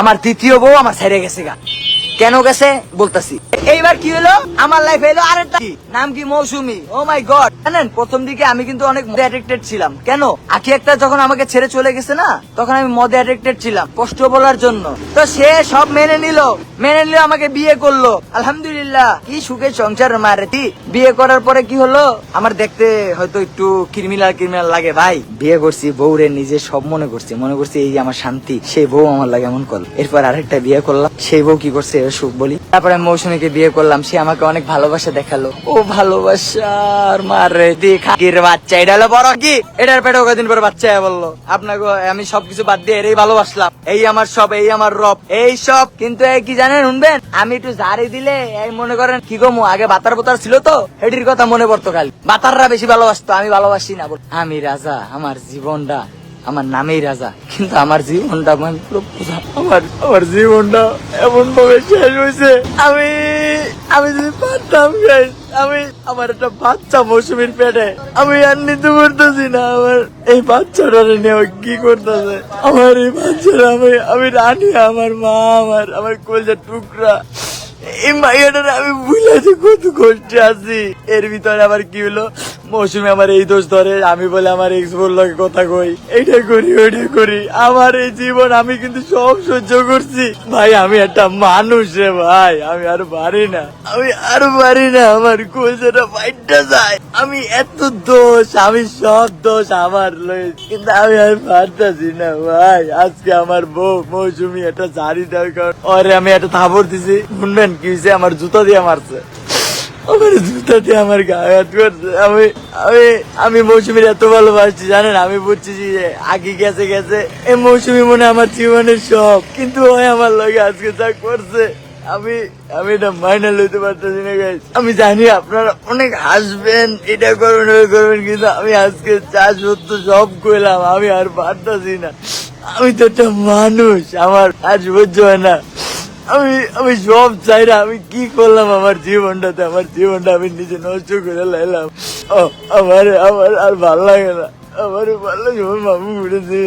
আমার দ্বিতীয় বউ আমার ছেড়ে গেছে গা। কেন গেছে? বলতাছি। এইবার কি হলো? আমার লাইফ এলো আরেকটা? নাম কি মৌসুমি? ও মাই গড জানেন, প্রথম দিকে আমি কিন্তু অনেক মদে অ্যাডিক্টেড ছিলাম। কেন? আখি একটা যখন আমাকে ছেড়ে চলে গেছে না, তখন আমি মদে অ্যাডিক্টেড ছিলাম, কষ্ট বলার জন্য। তো সে সব মেনে নিল। মেনে নিল, আমাকে বিয়ে করল। আলহামদুলিল্লাহ। কি সুখে সংসার মারেতি বিয়ে করার পরে কি হলো? আমার দেখতে হয়তো একটু ক্রিমিনাল ক্রিমিনাল লাগে, ভাই। বিয়ে করছি, বউরে নিজে সব মনে করছি। মনে করছি এই আমার শান্তি, সেই বউ আমার লাগে এমন করল এরপর আরেকটা বিয়ে করলাম, সেই বউ কি করছে সুখ বলি। তারপরে মৌসুমীকে বিয়ে করলাম, সে আমাকে অনেক ভালোবাসা দেখাল। ও ভালোবাসার মারে দিখাকির বাচ্চা, এটা হলো বড় কি? এটার পেটে কদিন পরে বাচ্চা বলল। আপনাকে আমি সবকিছু বাদ দিয়ে এরই ভালোবাসলাম। এই আমার সব, এই আমার রব, এই সব। কিন্তু এই কি জানেন, শুনবেন? আমি একটু জারি দিলে এই মনে করেন কি গো মু, আগে বাতার বোতার ছিল তো? এটির কথা মনে পড়তো খালি বাতাররা বেশি ভালোবাসতো আমি ভালোবাসি না। আমি রাজা আমার জীবনটা আমার নামেই রাজা কিন্তু আমার জীবনটা আমার আমার জীবনটা এমন ভাবে শেষ হয়েছে। আমি আমি যদি পারতাম আমি আমার একটা বাচ্চা মৌসুমীর পেটে আমি আর নিতে পারতেছি না। আমার এই বাচ্চাটা নিয়ে কি করতেছে? আমার এই বাচ্চাটা আমি আমি রানি আমার মা আমার আমার কলজার টুকরা। এই মাইয়াটার আমি বুঝেছি কত কষ্টে আছি। এর ভিতরে আবার কি হলো? মৌসুমী আমার এই দোষ ধরে, আমি বলে আমার এক্স বললোকে কথা কই? এইটা করি, ওইটা করি। আমার এই জীবন আমি কিন্তু সব সহ্য করছি। ভাই, আমি একটা মানুষ রে ভাই, আমি আর পারি না। আমি আর পারি না, আমার কোচেটা ফাইটটা যায়। আমি এত দোষ, আমি সব দোষ আমার লই। কিন্তু আমি আর পারতাছি না ভাই। আজকে আমার বউ মৌসুমী একটা জারি দরকার ওরে, আমি একটা থাবর দিছি। শুনবেন কি হয়েছে আমার জুতা দিয়ে মারছে। আমার জুতা আমার গায়ে হাত করছে। আমি আমি আমি মৌসুমীর এত ভালোবাসছি, জানেন? আমি বুঝছি যে আগে গেছে গেছে। এই মৌসুমী মনে আমার জীবনের সব কিন্তু ওই আমার লগে আজকে যা করছে, আমি আমি এটা মাইনা লইতে পারতেছি না, guys। আমি জানি আপনারা অনেক হাসবেন, এটা করবেন, ওই করবেন, কিন্তু আমি আজকে চা সত্য সব কইলাম আমি আর পারতাছি না। আমি তো একটা মানুষ, আমার আজ হয় না। আমি আমি সব চাই না আমি কি করলাম আমার জীবনটাতে? আমার জীবনটা আমি নিজে নষ্ট করে লাইলাম। আমার আমার আর ভালো লাগে না। আমার ভালো লাগে মামু মামু উঠেছে